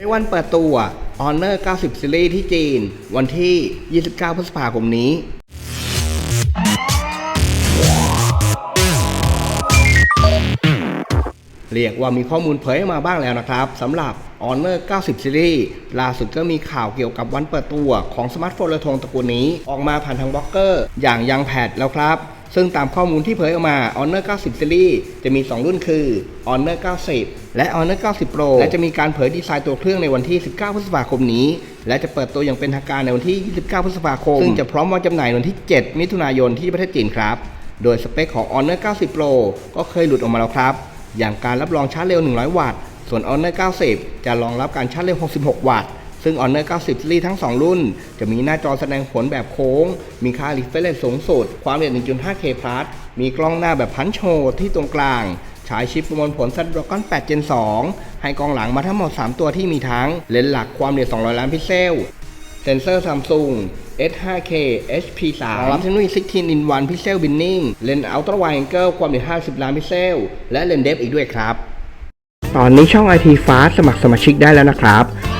ในวันเปิดตัว Honor 90 Series ที่จีน วันที่ 29 พฤษภาคมนี้ เรียกว่ามีข้อมูลเผยมาบ้างแล้วนะครับสำหรับ Honor 90 Series ล่าสุดก็มีข่าวเกี่ยวกับวันเปิดตัวของสมาร์ทโฟนระทงตระกูลนี้ ออกมาผ่านทางบล็อกเกอร์ อย่างยังแพดแล้วครับ ซึ่งตามข้อมูลที่เผยออกมา Honor 90 Series จะมี 2 รุ่นคือ Honor 90 และ Honor 90 Pro และจะมีการเผยดีไซน์ตัวเครื่องในวันที่ 19 พฤษภาคมนี้ และจะเปิดตัวอย่างเป็นทางการในวันที่ 29 พฤษภาคม ซึ่งจะพร้อมวางจำหน่ายในวันที่ 7 มิถุนายนที่ประเทศจีนครับ โดยสเปคของ Honor 90 Pro ก็เคยหลุดออกมาแล้วครับ อย่างการรับรองชาร์จเร็ว 100 วัตต์ ส่วน Honor 90 จะรองรับการชาร์จเร็ว 66 วัตต์ ซึ่ง Honor 90ซีรีส์ทั้ง 2 รุ่น จะมีหน้าจอแสดงผลแบบโค้ง มีค่า refresh สูงสุด ความละเอียด 1.5K plus มีกล้องหน้าแบบพันโชว์ที่ตรงกลางใช้ชิปประมวลผล Snapdragon 8 Gen 2 ให้กล้องหลังมาทั้งหมด 3 ตัวที่มีทั้ง เลนส์หลักความละเอียด 200 ล้านพิกเซล เซนเซอร์ Samsung S5K HP3 รองรับเทคโนโลยี16 in 1 Pixel Binning เลนส์ Ultra Wide Angle ความละเอียด 50 ล้านพิกเซล และเลนส์เดฟอีกด้วยครับ ตอนนี้ช่อง IT Fast สมัครสมาชิกได้แล้วนะครับ